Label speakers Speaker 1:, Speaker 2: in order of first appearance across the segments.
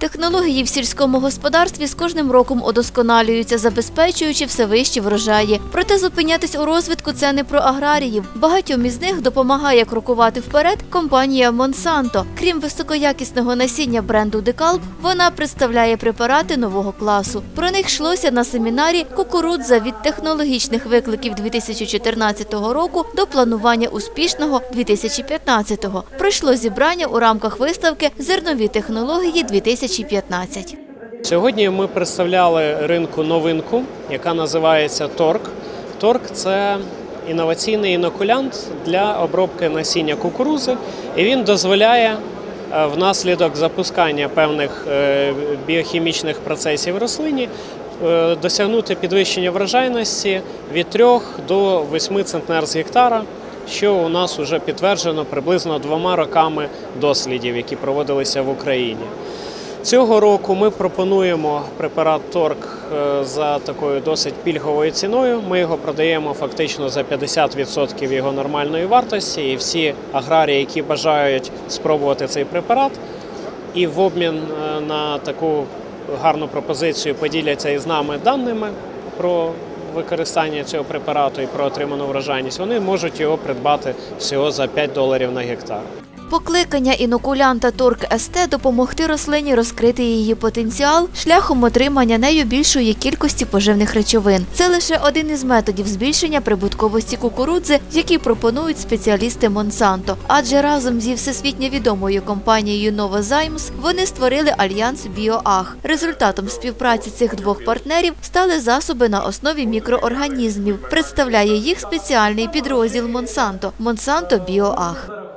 Speaker 1: Технології в сільському господарстві з кожним роком удосконалюються, забезпечуючи все вищі врожаї. Проте зупинятись у розвитку це не про аграріїв. Багатьом із них допомагає крокувати вперед компанія Монсанто. Крім високоякісного насіння бренду Декалб, вона представляє препарати нового класу. Про них йшлося на семінарі Кукурудза від технологічних викликів 2014 року до планування успішного 2015-го. Пройшло зібрання у рамках виставки Зернові технології 2015.
Speaker 2: Сьогодні ми представляли ринку новинку, яка називається Торк. Торк це інноваційний інокулянт для обробки насіння кукурузи, і він дозволяє е, внаслідок запускання певних е, біохімічних процесів в рослині е, досягнути підвищення врожайності від 3 до 8 центнер з гектара, що у нас вже підтверджено приблизно двома роками дослідів, які проводилися в Україні. Цього року ми пропонуємо препарат Торк е, за такою досить пільговою ціною. Ми його продаємо фактично за 50% його нормальної вартості. І всі аграрії, які бажають спробувати цей препарат, і в обмін е, на таку гарну пропозицію поділяться із нами даними про використання цього препарату і про отриману врожайність, вони можуть його придбати всього за 5 доларів на гектар.
Speaker 1: Покликання інокулянта Торк СТ допомогти рослині розкрити її потенціал шляхом отримання нею більшої кількості поживних речовин. Це лише один із методів збільшення прибутковості кукурудзи, які пропонують спеціалісти Монсанто. Адже разом зі всесвітньо відомою компанією Новозаймс вони створили альянс Біоаг. Результатом співпраці цих двох партнерів стали засоби на основі мікроорганізмів. Представляє їх спеціальний підрозділ Монсанто Монсанто Біоаг.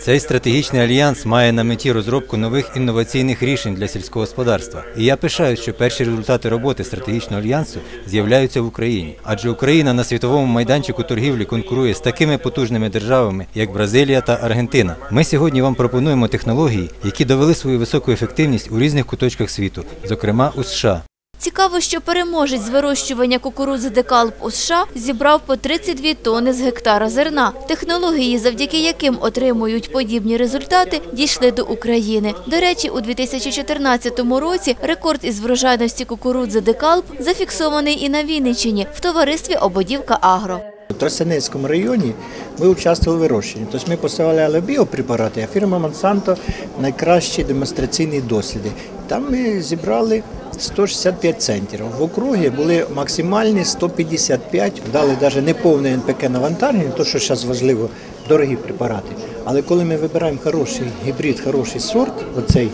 Speaker 3: Цей стратегічний альянс має на меті розробку нових інноваційних рішень для сільського господарства. І я пишаюсь, що перші результати роботи стратегічного альянсу з'являються в Україні, адже Україна на світовому майданчику торгівлі конкурує з такими потужними державами, як Бразилія та Аргентина. Ми сьогодні вам пропонуємо технології, які довели свою високу ефективність у різних куточках світу, зокрема у США.
Speaker 1: Цікаво, що переможець з вирощування кукурудзи Декалп у США зібрав по 32 тонни з гектара зерна. Технології, завдяки яким отримують подібні результати, дійшли до України. До речі, у 2014 році рекорд із врожайності кукурудзи Декалп зафіксований і на Вінниччині в товаристві Ободівка Агро.
Speaker 4: Тростянецькому районі ми участвували в вирощенні. Тобто ми поставляли біопрепарати, а фірма Монсанто найкращі демонстраційні досліди. Там ми зібрали 165 центрів. В округі були максимальні 155, дали навіть неповне НПК навантаження, то що зараз важливо, дорогі препарати. Але коли ми вибираємо хороший гібрид, хороший сорт, оцей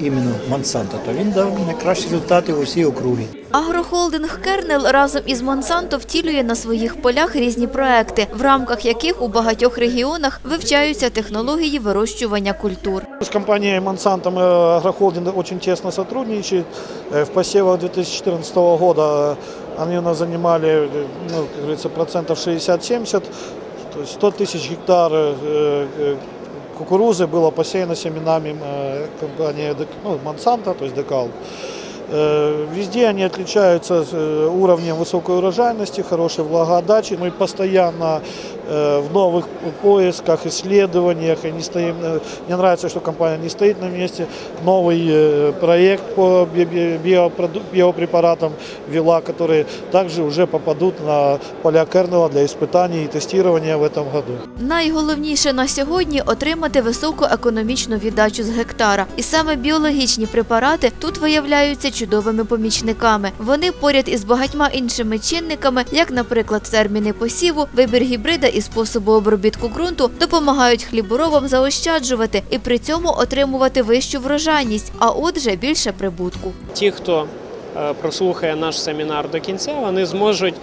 Speaker 4: іменно Монсанто, то він дав найкращі результати в усій округі.
Speaker 1: Агрохолдинг Кернел разом із Монсанто втілює на своїх полях різні проекти, в рамках яких у багатьох регіонах вивчаються технології вирощування культур.
Speaker 5: С компанией Monsanto мы, агрохолдинг очень тесно сотрудничает. Э, В посевах 2014 года э, они у нас занимали, э, ну, как говорится, процентов 60-70. То есть 100 тысяч гектар э, э, кукурузы было посеяно семенами э, компании Дек- ну, Monsanto, то есть Декал. Везде они отличаются э, уровнем высокой урожайности, хорошей влагоотдачи. Мы постоянно э, в новых поисках, исследованиях. И не стоим, э, мне нравится, что компания не стоит на месте. Новый э, проект по би- би- биопроду- биопрепаратам вела, которые также уже попадут на поля Кернела для испытаний и тестирования в этом году.
Speaker 1: Найголовніше на сьогодні отримати високу економічну віддачу з гектара. І саме біологічні препарати тут виявляються чудовими помічниками. Вони поряд із багатьма іншими чинниками, як, наприклад, терміни посіву, вибір гібрида і і способу обробітку ґрунту, допомагають хліборобам заощаджувати і при цьому отримувати вищу врожайність, а отже більше прибутку.
Speaker 2: Ті, хто е, прослухає наш семінар до кінця, вони зможуть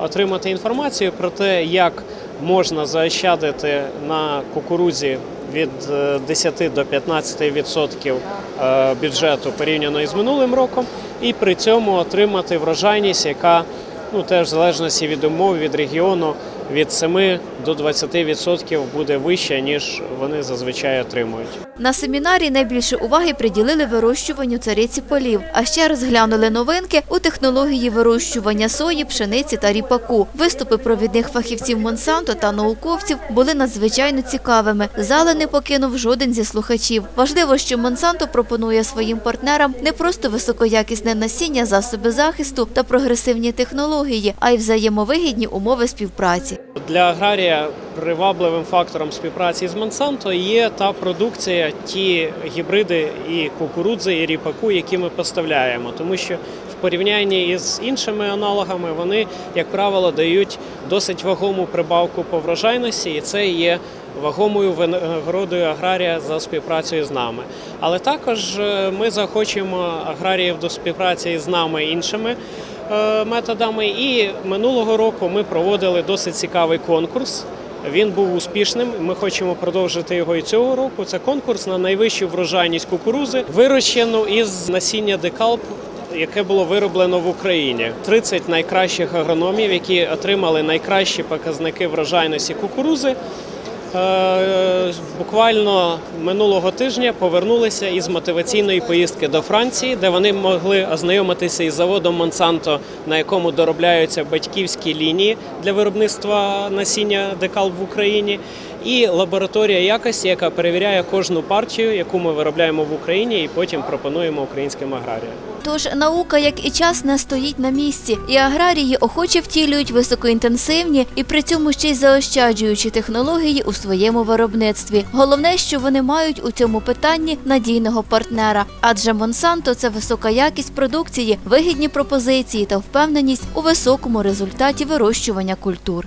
Speaker 2: отримати інформацію про те, як можна заощадити на кукурудзі від е, 10 до 15% відсотків е, бюджету порівняно із минулим роком, і при цьому отримати врожайність, яка ну теж в залежності від умов, від регіону, від 7 до 20% буде вища, ніж вони зазвичай отримують.
Speaker 1: На семінарі найбільше уваги приділили вирощуванню цариці полів, а ще розглянули новинки у технології вирощування сої, пшениці та ріпаку. Виступи провідних фахівців Монсанто та науковців були надзвичайно цікавими. Зали не покинув жоден зі слухачів. Важливо, що Монсанто пропонує своїм партнерам не просто високоякісне насіння, засоби захисту та прогресивні технології, а й взаємовигідні умови співпраці.
Speaker 2: Для аграрія привабливим фактором співпраці з Монсанто є та продукція, ті гібриди і кукурудзи, і ріпаку, які ми поставляємо, тому що в порівнянні із іншими аналогами вони, як правило, дають досить вагому прибавку по врожайності, і це є вагомою винагородою аграрія за співпрацею з нами. Але також е, ми захочемо аграріїв до співпраці з нами іншими методами. І минулого року ми проводили досить цікавий конкурс. Він був успішним. Ми хочемо продовжити його і цього року. Це конкурс на найвищу врожайність кукурузи, вирощену із насіння декалп. Яке було вироблено в Україні 30 найкращих агрономів, які отримали найкращі показники врожайності кукурузи. Е, Буквально минулого тижня повернулися із мотиваційної поїздки до Франції, де вони могли ознайомитися із заводом Монсанто, на якому доробляються батьківські лінії для виробництва насіння декал в Україні, і лабораторія якості, яка перевіряє кожну партію, яку ми виробляємо в Україні, і потім пропонуємо українським аграріям.
Speaker 1: Тож наука, як і час, не стоїть на місці, і аграрії охоче втілюють високоінтенсивні і при цьому ще й заощаджуючі технології у своєму виробництві. Головне, що вони мають у цьому питанні надійного партнера, адже Монсанто це висока якість продукції, вигідні пропозиції та впевненість у високому результаті вирощування культур.